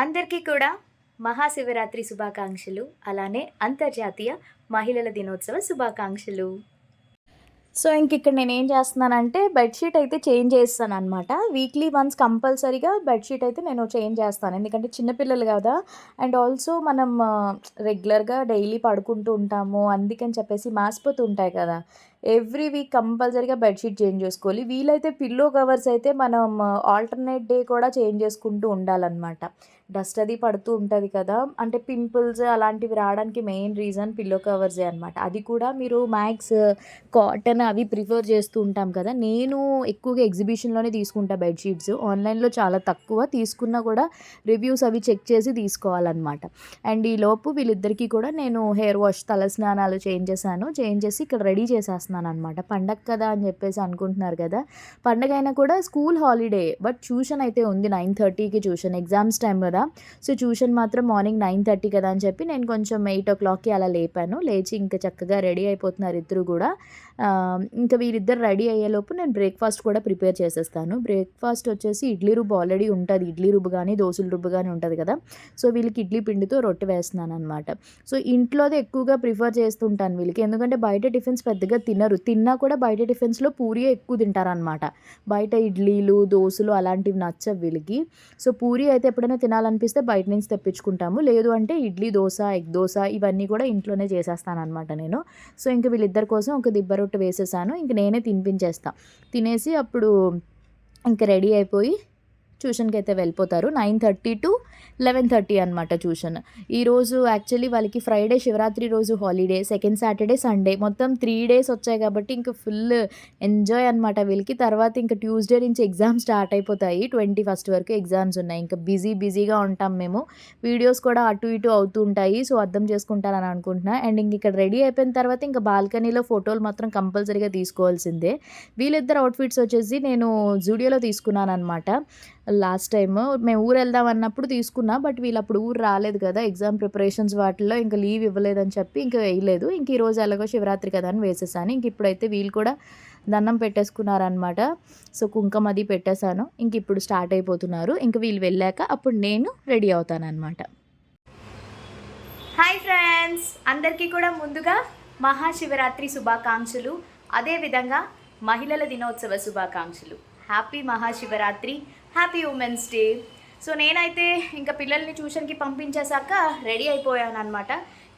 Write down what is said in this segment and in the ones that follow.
అందరికీ కూడా మహాశివరాత్రి శుభాకాంక్షలు అలానే అంతర్జాతీయ మహిళల దినోత్సవ శుభాకాంక్షలు. సో ఇంక ఇక్కడ నేను ఏం చేస్తున్నానంటే బెడ్షీట్ అయితే చేంజ్ చేస్తాను అనమాట వీక్లీ వన్స్ కంపల్సరీగా బెడ్షీట్ అయితే నేను చేంజ్ చేస్తాను. ఎందుకంటే చిన్నపిల్లలు కదా. అండ్ ఆల్సో మనం రెగ్యులర్గా డైలీ పడుకుంటూ ఉంటాము. అందుకని చెప్పేసి మాసిపోతూ ఉంటాయి కదా. ఎవ్రీ వీక్ కంపల్సరీగా బెడ్షీట్ చేంజ్ చేసుకోవాలి. వీలైతే పిల్లో కవర్స్ అయితే మనం ఆల్టర్నేట్ డే కూడా చేంజ్ చేసుకుంటూ ఉండాలన్నమాట. డస్ట్ అది పడుతూ ఉంటుంది కదా. అంటే పింపుల్స్ అలాంటివి రావడానికి మెయిన్ రీజన్ పిల్లో కవర్సే అనమాట అది కూడా మీరు మ్యాక్స్ కాటన్ అవి ప్రిఫర్ చేస్తూ ఉంటాం కదా. నేను ఎక్కువగా ఎగ్జిబిషన్లోనే తీసుకుంటా బెడ్షీట్స్. ఆన్లైన్లో చాలా తక్కువ. తీసుకున్నా కూడా రివ్యూస్ అవి చెక్ చేసి తీసుకోవాలన్నమాట. అండ్ ఈ లోపు వీళ్ళిద్దరికీ కూడా నేను హెయిర్ వాష్ తల స్నానాలు చేంజ్ చేశాను. చేంజ్ చేసి ఇక్కడ రెడీ చేస్తున్నాను అనమాట పండగ కదా అని చెప్పేసి అనుకుంటున్నారు కదా. పండగ అయినా కూడా స్కూల్ హాలిడే బట్ ట్యూషన్ అయితే ఉంది నైన్ థర్టీకి ట్యూషన్ ఎగ్జామ్స్ టైం కదా. సో ట్యూషన్ మాత్రం మార్నింగ్ నైన్ థర్టీ కదా అని చెప్పి నేను కొంచెం ఎయిట్ ఓ క్లాక్కి అలా లేపాను. లేచి ఇంకా చక్కగా రెడీ అయిపోతున్నారు ఇద్దరు కూడా. ఇంకా వీరిద్దరు రెడీ అయ్యేలోపు నేను బ్రేక్ఫాస్ట్ కూడా ప్రిపేర్ చేసేస్తాను. బ్రేక్ఫాస్ట్ వచ్చేసి ఇడ్లీ రుబ్బు ఆల్రెడీ ఉంటుంది. ఇడ్లీ రుబ్బు కానీ దోశల రుబ్బు కానీ ఉంటుంది కదా. సో వీళ్ళకి ఇడ్లీ పిండితో రొట్టె వేస్తున్నాను అనమాట సో ఇంట్లోదే ఎక్కువగా ప్రిఫర్ చేస్తుంటాను వీళ్ళకి. ఎందుకంటే బయట టిఫిన్స్ పెద్దగా తినరు. తిన్నా కూడా బయట టిఫిన్స్లో పూరియే ఎక్కువ తింటారనమాట బయట ఇడ్లీలు దోశలు అలాంటివి నచ్చవు వీళ్ళకి. సో పూరి అయితే ఎప్పుడైనా తినాలనిపిస్తే బయట నుంచి తెప్పించుకుంటాము. లేదు అంటే ఇడ్లీ దోశ ఎగ్ దోశ ఇవన్నీ కూడా ఇంట్లోనే చేసేస్తాను అనమాట నేను. సో ఇంకా వీళ్ళిద్దరి కోసం ఒక దిబ్బ రొట్టె వేసేసాను. ఇంక నేనే తినిపించేస్తాను తినేసి అప్పుడు ఇంక రెడీ అయిపోయి ట్యూషన్కి అయితే వెళ్ళిపోతారు. Nine thirty to eleven thirty అనమాట ట్యూషన్. ఈరోజు యాక్చువల్లీ వాళ్ళకి ఫ్రైడే శివరాత్రి రోజు హాలిడే సెకండ్ సాటర్డే సండే. మొత్తం త్రీ డేస్ వచ్చాయి కాబట్టి ఇంకా ఫుల్ ఎంజాయ్ అనమాట వీళ్ళకి. తర్వాత ఇంకా ట్యూస్డే నుంచి ఎగ్జామ్స్ స్టార్ట్ అయిపోతాయి. ట్వంటీ ఫస్ట్ వరకు ఎగ్జామ్స్ ఉన్నాయి. ఇంకా బిజీ బిజీగా ఉంటాం మేము. వీడియోస్ కూడా అటు ఇటు అవుతూ ఉంటాయి. సో అర్థం చేసుకుంటారని అనుకుంటున్నా. అండ్ ఇంక ఇక్కడ రెడీ అయిపోయిన తర్వాత ఇంకా బాల్కనీలో ఫోటోలు మాత్రం కంపల్సరీగా తీసుకోవాల్సిందే. వీళ్ళిద్దరు అవుట్ఫిట్స్ వచ్చేసి నేను జూడియోలో తీసుకున్నాను అనమాట లాస్ట్ టైమ్. మేము ఊరు వెళ్దాం అన్నప్పుడు తీసుకున్నా బట్ వీళ్ళు అప్పుడు ఊరు రాలేదు కదా ఎగ్జామ్ ప్రిపరేషన్స్ వాటిలో ఇంకా లీవ్ ఇవ్వలేదని చెప్పి ఇంకా వేయలేదు. ఇంక ఈరోజు ఎలాగో శివరాత్రి కదా అని వేసేసాను. ఇంక ఇప్పుడైతే వీళ్ళు కూడా దండం పెట్టేసుకున్నారనమాట సో కుంకం అది పెట్టేశాను. ఇంక ఇప్పుడు స్టార్ట్ అయిపోతున్నారు. ఇంక వీళ్ళు వెళ్ళాక అప్పుడు నేను రెడీ అవుతానన్నమాట. Hi friends! అందరికీ కూడా ముందుగా మహాశివరాత్రి శుభాకాంక్షలు. అదేవిధంగా మహిళల దినోత్సవ శుభాకాంక్షలు. Happy Mahashivratri. Happy women's day so నేనైతే ఇంకా పిల్లల్ని ట్యూషన్కి పంపించేశాక రెడీ అయిపోయాను అనమాట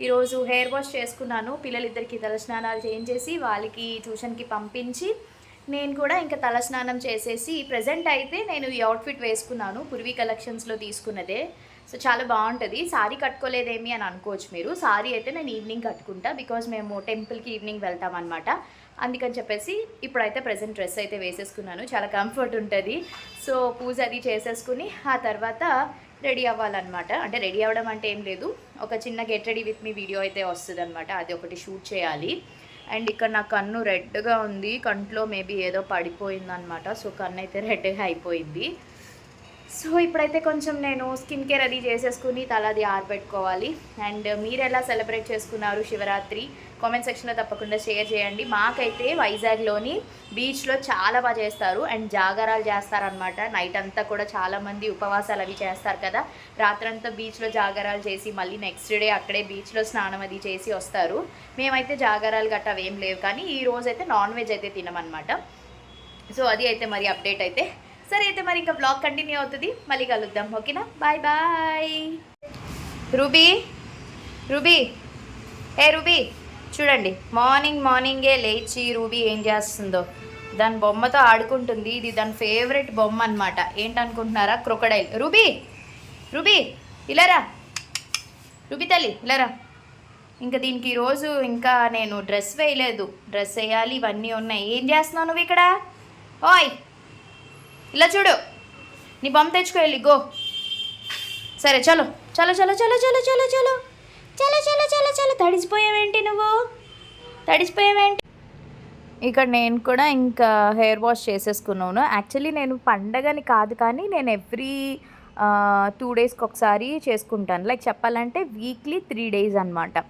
ఈరోజు హెయిర్ వాష్ చేసుకున్నాను. పిల్లలిద్దరికి తలస్నానాలు చేయించేసి వాళ్ళకి ట్యూషన్కి పంపించి నేను కూడా ఇంకా తలస్నానం చేసేసి ప్రజెంట్ అయితే నేను ఈ అవుట్ఫిట్ వేసుకున్నాను. పూర్వీ కలెక్షన్స్లో తీసుకున్నదే. సో చాలా బాగుంటుంది. సారీ కట్టుకోలేదేమి అని అనుకోవచ్చు మీరు. సారీ అయితే నేను ఈవినింగ్ కట్టుకుంటా బికాజ్ మేము టెంపుల్కి ఈవినింగ్ వెళ్తామన్నమాట. అందుకని చెప్పేసి ఇప్పుడైతే ప్రజెంట్ డ్రెస్ అయితే వేసేసుకున్నాను. చాలా కంఫర్ట్ ఉంటుంది. సో పూజ అది చేసేసుకుని ఆ తర్వాత రెడీ అవ్వాలన్నమాట. అంటే రెడీ అవ్వడం అంటే ఏం లేదు. ఒక చిన్న get ready with me video అయితే వస్తుంది అనమాట అది ఒకటి షూట్ చేయాలి. అండ్ ఇక్కడ నా కన్ను రెడ్గా ఉంది. కంట్లో మేబీ ఏదో పడిపోయిందనమాట సో కన్ను అయితే రెడ్గా అయిపోయింది సో ఇప్పుడైతే కొంచెం నేను స్కిన్ కేర్ అది చేసేసుకుని తలది ఆరబెట్టుకోవాలి. అండ్ మీరు ఎలా సెలబ్రేట్ చేసుకున్నారు శివరాత్రి? కామెంట్ సెక్షన్లో తప్పకుండా షేర్ చేయండి. మాకైతే వైజాగ్లోని బీచ్లో చాలా బాగా చేస్తారు. అండ్ జాగారాలు చేస్తారనమాట నైట్ అంతా కూడా చాలామంది ఉపవాసాలు అవి చేస్తారు కదా. రాత్రంతా బీచ్లో జాగారాలు చేసి మళ్ళీ నెక్స్ట్ డే అక్కడే బీచ్లో స్నానం అది చేసి వస్తారు. మేమైతే జాగారాలు గట్రా అవేం లేవు. కానీ ఈ రోజైతే అయితే నాన్ వెజ్ అయితే తినమనమాట సో అది అయితే మరి అప్డేట్ అయితే సరే అయితే మరి ఇంకా బ్లాగ్ కంటిన్యూ అవుతుంది. మళ్ళీ కలుద్దాం. ఓకేనా? Bye bye Ruby Ruby. ఏ రూబీ చూడండి. మార్నింగ్ మార్నింగే లేచి రూబీ ఏం చేస్తుందో. దాని బొమ్మతో ఆడుకుంటుంది. ఇది దాని ఫేవరెట్ బొమ్మ అనమాట ఏంటనుకుంటున్నారా? క్రొకడైల్ రూబీ రూబీ ఇలారా రూబీ తల్లి ఇలారా ఇంకా దీనికి ఈరోజు ఇంకా నేను డ్రెస్ వేయలేదు. డ్రెస్ వేయాలి ఇవన్నీ ఉన్నాయి. ఏం చేస్తున్నావు నువ్వు ఇక్కడ? ఓయ్! ఇలా చూడు. నీ బొమ్మ తెచ్చుకో వెళ్ళి గో. సరే చలో. చలో చలో చలో చలో చలో చలో. చలో చలో చలో చలో. తడిసిపోయావేంటి నువ్వు? తడిసిపోయావేంటి? ఇక్కడ నేను కూడా ఇంకా హెయిర్ వాష్ చేసేసుకున్నాను. యాక్చువల్లీ నేను పండగని కాదు కానీ నేను ఎవ్రీ టూ డేస్కి ఒకసారి చేసుకుంటాను. లైక్ చెప్పాలంటే వీక్లీ త్రీ డేస్ అనమాట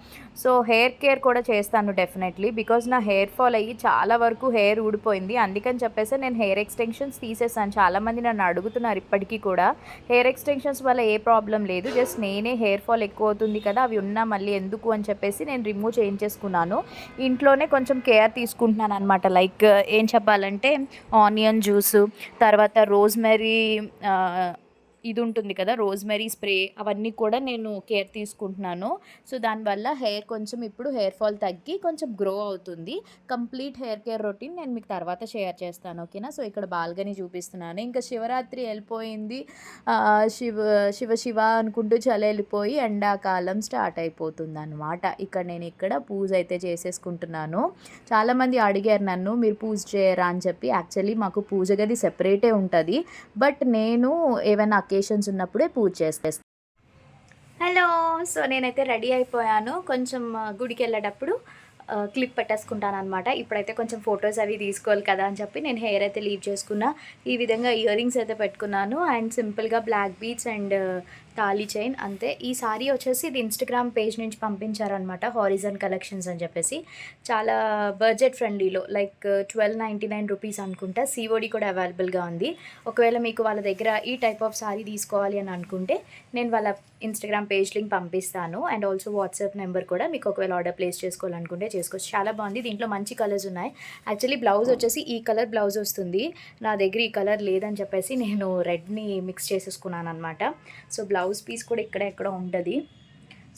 సో హెయిర్ కేర్ కూడా చేస్తాను డెఫినెట్లీ బికాజ్ నా హెయిర్ ఫాల్ అయ్యి చాలా వరకు హెయిర్ ఊడిపోయింది. అందుకని చెప్పేసి నేను హెయిర్ ఎక్స్టెన్షన్స్ తీసేసాను. చాలామంది నన్ను అడుగుతున్నారు ఇప్పటికీ కూడా. హెయిర్ ఎక్స్టెన్షన్స్ వల్ల ఏ ప్రాబ్లం లేదు. జస్ట్ నేనే హెయిర్ ఫాల్ ఎక్కువ అవుతుంది కదా అవి ఉన్నా మళ్ళీ ఎందుకు అని చెప్పేసి నేను రిమూవ్ చేయించేసుకున్నాను. ఇంట్లోనే కొంచెం కేర్ తీసుకుంటున్నాను అనమాట లైక్ ఏం చెప్పాలంటే ఆనియన్ జ్యూస్ తర్వాత రోజ్మెరీ ఇది ఉంటుంది కదా రోజ్మెరీ స్ప్రే అవన్నీ కూడా నేను కేర్ తీసుకుంటున్నాను. సో దానివల్ల హెయిర్ కొంచెం ఇప్పుడు హెయిర్ ఫాల్ తగ్గి కొంచెం గ్రో అవుతుంది. కంప్లీట్ హెయిర్ కేర్ రొటీన్ నేను మీకు తర్వాత షేర్ చేస్తాను ఓకేనా? సో ఇక్కడ బాల్గని చూపిస్తున్నాను. ఇంకా శివరాత్రి వెళ్ళిపోయింది. శివ శివ శివ అనుకుంటూ చలి వెళ్ళిపోయి ఎండాకాలం స్టార్ట్ అయిపోతుంది అనమాట ఇక్కడ నేను ఇక్కడ పూజ అయితే చేసేసుకుంటున్నాను. చాలామంది అడిగారు నన్ను మీరు పూజ చేయరా? అని చెప్పి. యాక్చువల్లీ మాకు పూజ గది సెపరేటే ఉంటుంది. బట్ నేను ఏమైనా అకేషన్స్ ఉన్నప్పుడే పూజ చేస్తాను హలో సో నేనైతే రెడీ అయిపోయాను. కొంచెం గుడికి వెళ్ళేటప్పుడు క్లిప్ పెట్టేసుకుంటాను అనమాట ఇప్పుడైతే కొంచెం ఫొటోస్ అవి తీసుకోవాలి కదా అని చెప్పి నేను హెయిర్ అయితే లీవ్ చేసుకున్నా. ఈ విధంగా ఇయర్ రింగ్స్ అయితే పెట్టుకున్నాను. అండ్ సింపుల్గా black beads and thali chain అంతే. ఈ సారీ వచ్చేసి ఇది ఇన్స్టాగ్రామ్ పేజ్ నుంచి పంపించారనమాట హారిజన్ కలెక్షన్స్ అని చెప్పేసి. చాలా budget ఫ్రెండ్లీలో like twelve ninety nine rupees అనుకుంటా సిఓడి కూడా అవైలబుల్గా ఉంది. ఒకవేళ మీకు వాళ్ళ దగ్గర ఈ టైప్ ఆఫ్ సారీ తీసుకోవాలి అని అనుకుంటే నేను వాళ్ళ ఇన్స్టాగ్రామ్ పేజ్ లింక్ పంపిస్తాను. అండ్ ఆల్సో వాట్సాప్ నెంబర్ కూడా మీకు ఒకవేళ ఆర్డర్ ప్లేస్ చేసుకోవాలనుకుంటే చేసుకోవచ్చు. చాలా బాగుంది. దీంట్లో మంచి కలర్స్ ఉన్నాయి. యాక్చువల్లీ బ్లౌజ్ వచ్చేసి ఈ కలర్ బ్లౌజ్ వస్తుంది. నా దగ్గర ఈ కలర్ లేదని చెప్పేసి నేను రెడ్ని మిక్స్ చేసేసుకున్నాను అనమాట సో బ్లౌజ్ పీస్ కూడా ఇక్కడ ఎక్కడ ఉంటుంది.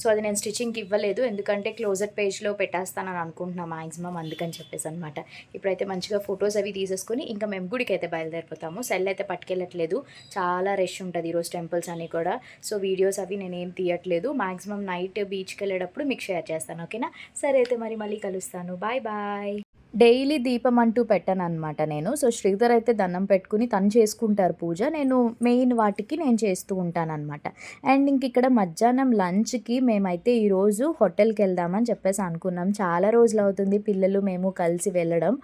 సో అది నేను స్టిచ్చింగ్కి ఇవ్వలేదు. ఎందుకంటే క్లోజర్ పేజ్లో పెట్టేస్తానని అనుకుంటున్నా మ్యాక్సిమం అందుకని చెప్పేసి అనమాట ఇప్పుడైతే మంచిగా ఫొటోస్ అవి తీసేసుకొని ఇంకా మేము గుడికి అయితే బయలుదేరిపోతాము. సెల్ అయితే పట్టుకెళ్ళట్లేదు. చాలా రష్ ఉంటుంది ఈరోజు టెంపుల్స్ అని కూడా. సో వీడియోస్ అవి నేనేం తీయట్లేదు. మ్యాక్సిమం నైట్ బీచ్కి వెళ్ళేటప్పుడు మీకు షేర్ చేస్తాను ఓకేనా? సరే అయితే మరి మళ్ళీ కలుస్తాను. Bye bye. డైలీ దీపం అంటూ పెట్టాను అనమాట నేను. సో శ్రీధర్ అయితే దండం పెట్టుకుని తను చేసుకుంటారు పూజ. నేను మెయిన్ వాటికి నేను చేస్తూ ఉంటాను అనమాట అండ్ ఇంక ఇక్కడ మధ్యాహ్నం లంచ్కి మేమైతే ఈరోజు హోటల్కి వెళ్దామని చెప్పేసి అనుకున్నాం. చాలా రోజులు అవుతుంది పిల్లలు మేము కలిసి వెళ్ళడం.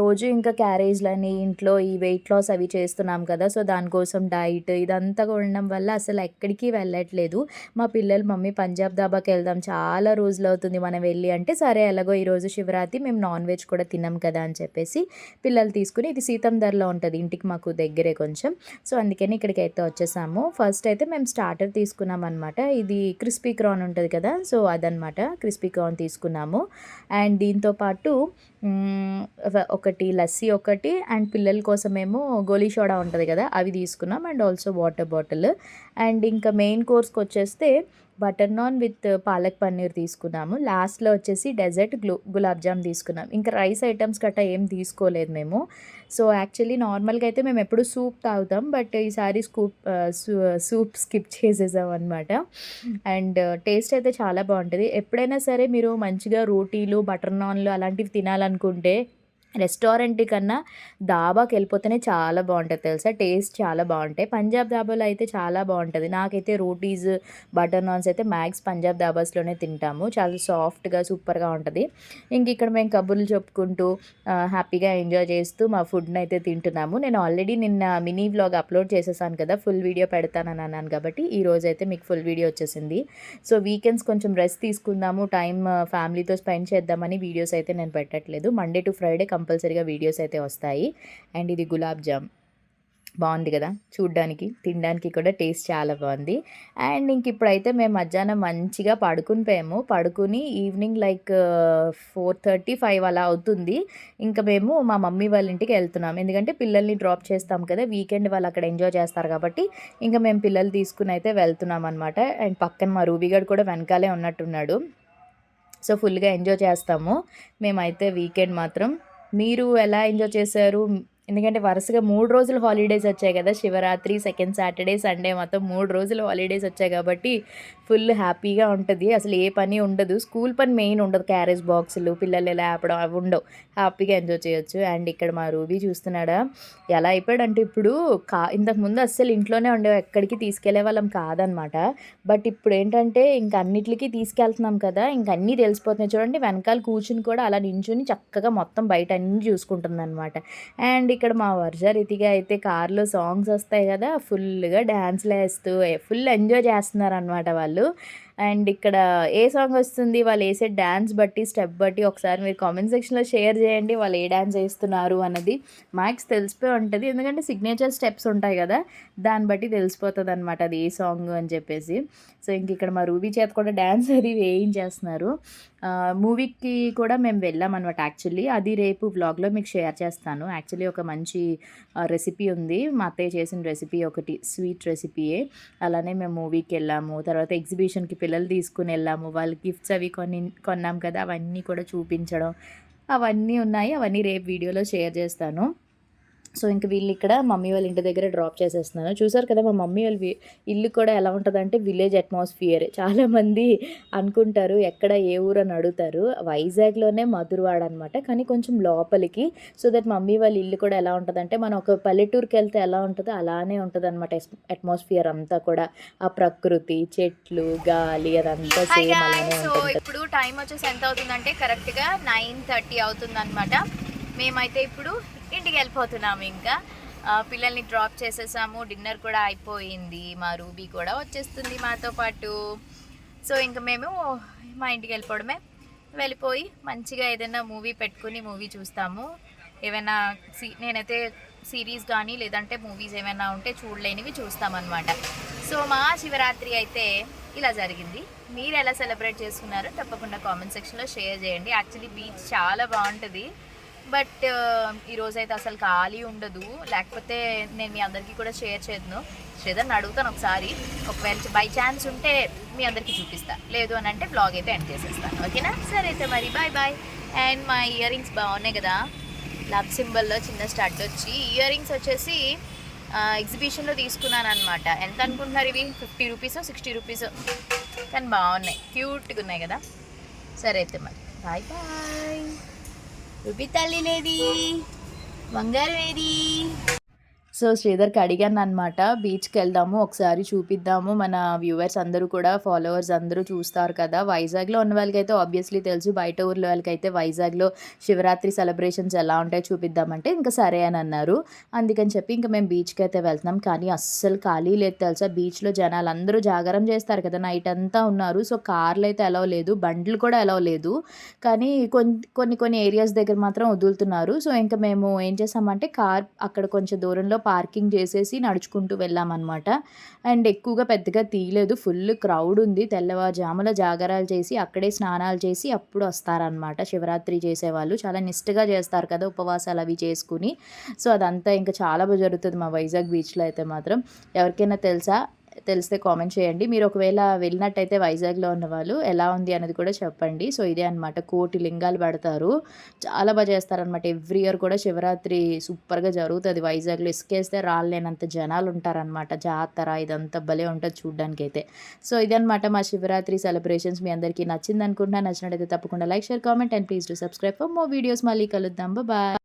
రోజు ఇంకా క్యారేజ్లని ఇంట్లో ఈ వెయిట్ లాస్ అవి చేస్తున్నాం కదా. సో దానికోసం డైట్ ఇదంతా ఉండడం వల్ల అసలు ఎక్కడికి వెళ్ళట్లేదు. మా పిల్లలు మమ్మీ పంజాబ్ దాబాకి వెళ్దాం. చాలా రోజులు అవుతుంది మనం వెళ్ళి అంటే సరే ఎలాగో ఈరోజు శివరాత్రి మేము నాన్ వెజ్ కూడా కూడా తినం కదా అని చెప్పేసి పిల్లలు తీసుకుని ఇది సీతం ధరలో ఉంటుంది ఇంటికి మాకు దగ్గరే కొంచెం. సో అందుకని ఇక్కడికి అయితే వచ్చేసాము. ఫస్ట్ అయితే మేము స్టార్టర్ తీసుకున్నాం అనమాట ఇది క్రిస్పీ క్రాన్ ఉంటుంది కదా సో అదనమాట క్రిస్పీ క్రాన్ తీసుకున్నాము. అండ్ దీంతో పాటు ఒకటి లస్సీ ఒకటి అండ్ పిల్లల కోసమేమో గోలీ సోడా ఉంటుంది కదా అవి తీసుకున్నాం. And also water bottle and ఇంకా మెయిన్ కోర్స్కి వచ్చేస్తే బటర్ నాన్ విత్ పాలక్ పన్నీర్ తీసుకున్నాము. లాస్ట్లో వచ్చేసి డెజర్ట్ గులాబ్ జామ్ తీసుకున్నాం. ఇంకా రైస్ ఐటమ్స్ గట్రా ఏం తీసుకోలేదు మేము. సో యాక్చువల్లీ నార్మల్గా అయితే మేము ఎప్పుడు సూప్ తాగుతాం. బట్ ఈసారి స్కూప్ సూప్ స్కిప్ చేసేసాం అనమాట అండ్ టేస్ట్ అయితే చాలా బాగుంటుంది. ఎప్పుడైనా సరే మీరు మంచిగా రోటీలు బటర్ నాన్లు అలాంటివి తినాలనుకుంటే రెస్టారెంట్ కన్నా దాబాకి వెళ్ళిపోతేనే చాలా బాగుంటుంది తెలుసా? టేస్ట్ చాలా బాగుంటాయి. పంజాబ్ దాబాలో అయితే చాలా బాగుంటుంది. నాకైతే రోటీస్ బటర్ నాన్స్ అయితే మ్యాక్స్ పంజాబ్ దాబాస్లోనే తింటాము. చాలా సాఫ్ట్గా సూపర్గా ఉంటుంది. ఇంక ఇక్కడ మేము కబుర్లు చెప్పుకుంటూ హ్యాపీగా ఎంజాయ్ చేస్తూ మా ఫుడ్ని అయితే తింటున్నాము. నేను ఆల్రెడీ నిన్న మినీ వ్లాగ్ అప్లోడ్ చేసేసాను కదా ఫుల్ వీడియో పెడతానని అన్నాను కాబట్టి ఈ రోజు అయితే మీకు ఫుల్ వీడియో వచ్చేసింది. సో వీకెండ్స్ కొంచెం రెస్ట్ తీసుకుందాము టైం ఫ్యామిలీతో స్పెండ్ చేద్దామని వీడియోస్ అయితే నేను పెట్టట్లేదు. మండే టు ఫ్రైడే కంపల్సరీగా వీడియోస్ అయితే వస్తాయి. అండ్ ఇది గులాబ్ జామ్. బాగుంది కదా? చూడ్డానికి తినడానికి కూడా టేస్ట్ చాలా బాగుంది. అండ్ ఇంక ఇప్పుడైతే మేము మధ్యాహ్నం మంచిగా పడుకుని పోయాము పడుకుని evening like four thirty five అలా అవుతుంది. ఇంకా మేము మా మమ్మీ వాళ్ళ ఇంటికి వెళ్తున్నాం. ఎందుకంటే పిల్లల్ని డ్రాప్ చేస్తాం కదా వీకెండ్ వాళ్ళు అక్కడ ఎంజాయ్ చేస్తారు కాబట్టి ఇంకా మేము పిల్లలు తీసుకుని అయితే వెళ్తున్నాం అనమాట అండ్ పక్కన మా రూబీగడ్ కూడా వెనకాలే ఉన్నట్టున్నాడు. సో ఫుల్గా ఎంజాయ్ చేస్తాము. మేమైతే వీకెండ్ మాత్రం మీరు ఎలా ఎంజాయ్ చేశారు? ఎందుకంటే వరుసగా మూడు రోజులు హాలిడేస్ వచ్చాయి కదా శివరాత్రి సెకండ్ సాటర్డే సండే మొత్తం మూడు రోజులు హాలిడేస్ వచ్చాయి కాబట్టి ఫుల్ హ్యాపీగా ఉంటుంది. అసలు ఏ పని ఉండదు. స్కూల్ పని మెయిన్ ఉండదు. క్యారేజ్ బాక్సులు పిల్లలు ఎలా ఆపడం అవి ఉండవు. హ్యాపీగా ఎంజాయ్ చేయొచ్చు. అండ్ ఇక్కడ మా రూబీ చూస్తున్నాడా? ఎలా అయిపోయాడంటే ఇప్పుడు కా ఇంతకు ముందు అస్సలు ఇంట్లోనే ఉండేవి ఎక్కడికి తీసుకెళ్ళే వాళ్ళం కాదనమాట. బట్ ఇప్పుడు ఏంటంటే ఇంకా అన్నిటికీ తీసుకెళ్తున్నాం కదా ఇంక అన్నీ తెలిసిపోతున్నాయి. చూడండి వెనకాల కూర్చుని కూడా అలా నించుని చక్కగా మొత్తం బయట అన్నీ చూసుకుంటుంది అనమాట అండ్ ఇక్కడ మా వర్షరీతిగా అయితే కార్లో సాంగ్స్ వస్తాయి కదా ఫుల్గా డ్యాన్స్లు వేస్తూ ఫుల్ ఎంజాయ్ చేస్తున్నారు అనమాట వాళ్ళు. అండ్ ఇక్కడ ఏ సాంగ్ వస్తుంది వాళ్ళు వేసే డ్యాన్స్ బట్టి స్టెప్ బట్టి ఒకసారి మీరు కామెంట్ సెక్షన్లో షేర్ చేయండి వాళ్ళు ఏ డ్యాన్స్ వేస్తున్నారు అన్నది మ్యాక్స్ తెలిసిపోయి ఉంటుంది. ఎందుకంటే సిగ్నేచర్ స్టెప్స్ ఉంటాయి కదా దాన్ని బట్టి తెలిసిపోతుంది అనమాట అది ఏ సాంగ్ అని చెప్పేసి. సో ఇంక ఇక్కడ మా రూబీ చేత కూడా డ్యాన్స్ అది వేయించేస్తున్నారు. మూవీకి కూడా మేము వెళ్ళాం అనమాట యాక్చువల్లీ. అది రేపు వ్లాగ్లో మీకు షేర్ చేస్తాను. యాక్చువల్లీ ఒక మంచి రెసిపీ ఉంది. మా అత్తయ్య చేసిన రెసిపీ ఒకటి స్వీట్ రెసిపీయే. అలానే మేము మూవీకి వెళ్ళాము. తర్వాత ఎగ్జిబిషన్కి పిల్లలు తీసుకుని వెళ్ళాము. వాళ్ళు గిఫ్ట్స్ అవి కొన్ని కొన్నాం కదా అవన్నీ కూడా చూపించడం. అవన్నీ ఉన్నాయి. అవన్నీ రేపు వీడియోలో షేర్ చేస్తాను. సో ఇంక వీళ్ళు ఇక్కడ మమ్మీ వాళ్ళ ఇంటి దగ్గర డ్రాప్ చేసేస్తున్నాను చూసారు కదా మా మమ్మీ వాళ్ళ ఇల్లు కూడా ఎలా ఉంటుందంటే విలేజ్ అట్మాస్ఫియర్. చాలామంది అనుకుంటారు ఎక్కడ ఏ ఊరు అని అడుగుతారు. వైజాగ్లోనే మధురవాడ అనమాట కానీ కొంచెం లోపలికి సో దట్ మమ్మీ వాళ్ళ ఇల్లు కూడా ఎలా ఉంటుందంటే మనం ఒక పల్లెటూరుకి వెళ్తే ఎలా ఉంటుందో అలానే ఉంటుంది అనమాట అట్మాస్ఫియర్ అంతా కూడా. ఆ ప్రకృతి చెట్లు గాలి అదంతా సేమ్ అలానే ఉంటుంది. ఇప్పుడు టైం వచ్చేసి ఎంత అవుతుందంటే కరెక్ట్గా నైన్ థర్టీ అవుతుంది అనమాట మేమైతే ఇప్పుడు ఇంటికి వెళ్ళిపోతున్నాము ఇంకా. పిల్లల్ని డ్రాప్ చేసేసాము. డిన్నర్ కూడా అయిపోయింది. మా రూబీ కూడా వచ్చేస్తుంది మాతో పాటు. సో ఇంకా మేము మా ఇంటికి వెళ్ళిపోవడమే. వెళ్ళిపోయి మంచిగా ఏదైనా మూవీ పెట్టుకుని మూవీ చూస్తాము. ఏమైనా సీ నేనైతే సిరీస్ కానీ లేదంటే మూవీస్ ఏమైనా ఉంటే చూడలేనివి చూస్తామన్నమాట. సో మా శివరాత్రి అయితే ఇలా జరిగింది. మీరు ఎలా సెలబ్రేట్ చేసుకున్నారో తప్పకుండా కామెంట్ సెక్షన్లో షేర్ చేయండి. యాక్చువల్లీ బీచ్ చాలా బాగుంటుంది. బట్ ఈరోజు అయితే అసలు ఖాళీ ఉండదు. లేకపోతే నేను మీ అందరికీ కూడా షేర్ చేద్దాను శ్రీధర్ని అడుగుతాను ఒకసారి. ఒకవేళ బై ఛాన్స్ ఉంటే మీ అందరికీ చూపిస్తా. లేదు అని అంటే బ్లాగ్ అయితే ఎండ్ చేసేస్తాను ఓకేనా? సరే అయితే మరి. బాయ్ బాయ్ అండ్ మా ఇయర్ రింగ్స్ బాగున్నాయి కదా. లవ్ సింబల్లో చిన్న స్టడ్ వచ్చి ఇయర్ రింగ్స్ వచ్చేసి ఎగ్జిబిషన్లో తీసుకున్నాను అనమాట ఎంత అనుకుంటున్నారు ఇవి? ఫిఫ్టీ రూపీస్ సిక్స్టీ రూపీస్ కానీ బాగున్నాయి. క్యూట్గా ఉన్నాయి కదా. సరే అయితే మరి. బాయ్ బాయ్ రుబి తల్లి లేది బంగారం ఏది సో శ్రీధర్కి అడిగాను అనమాట బీచ్కి వెళ్దాము ఒకసారి చూపిద్దాము. మన వ్యూవర్స్ అందరూ కూడా ఫాలోవర్స్ అందరూ చూస్తారు కదా. వైజాగ్లో ఉన్న వాళ్ళకైతే ఆబ్వియస్లీ తెలుసు. బయట ఊర్లో వాళ్ళకైతే వైజాగ్లో శివరాత్రి సెలబ్రేషన్స్ ఎలా ఉంటాయో చూపిద్దామంటే ఇంకా సరే అని అన్నారు. అందుకని చెప్పి ఇంకా మేము బీచ్కి అయితే వెళ్తున్నాం. కానీ అస్సలు ఖాళీ లేదు తెలుసా? బీచ్లో జనాలు అందరూ జాగారం చేస్తారు కదా. నైట్ అంతా ఉన్నారు. సో కార్లు అయితే ఎలా లేదు. బండ్లు కూడా అలవ్ లేదు. కానీ కొన్ని కొన్ని కొన్ని ఏరియాస్ దగ్గర మాత్రం వదులుతున్నారు. సో ఇంకా మేము ఏం చేసామంటే కార్ అక్కడ కొంచెం దూరంలో పార్కింగ్ చేసేసి నడుచుకుంటూ వెళ్ళామన్నమాట. అండ్ ఎక్కువగా పెద్దగా తీయలేదు. ఫుల్ క్రౌడ్ ఉంది. తెల్లవారుజాముల జాగరాలు చేసి అక్కడే స్నానాలు చేసి అప్పుడు వస్తారనమాట శివరాత్రి చేసేవాళ్ళు. చాలా నిష్టగా చేస్తారు కదా ఉపవాసాలు అవి చేసుకుని. సో అదంతా ఇంకా చాలా బాగా జరుగుతుంది మా వైజాగ్ బీచ్లో అయితే మాత్రం. ఎవరికైనా తెలుసా? తెలిస్తే కామెంట్ చేయండి. మీరు ఒకవేళ వెళ్ళినట్టయితే వైజాగ్లో ఉన్న వాళ్ళు ఎలా ఉంది అనేది కూడా చెప్పండి. సో ఇదే అనమాట కోటి లింగాలు పెడతారు. చాలా బాగా చేస్తారనమాట ఎవ్రీ ఇయర్ కూడా శివరాత్రి సూపర్గా జరుగుతుంది వైజాగ్లో. ఇసుకేస్తే రాలేనంత జనాలు ఉంటారనమాట జాతర ఇదంతా భలే ఉంటుంది చూడడానికి అయితే సో ఇదనమాట మా శివరాత్రి సెలబ్రేషన్స్. మీ అందరికీ నచ్చింది అనుకుంటున్నా నచ్చినట్టయితే తప్పకుండా like share comment and please to subscribe for more videos. మళ్ళీ కలుద్దాం. బాయ్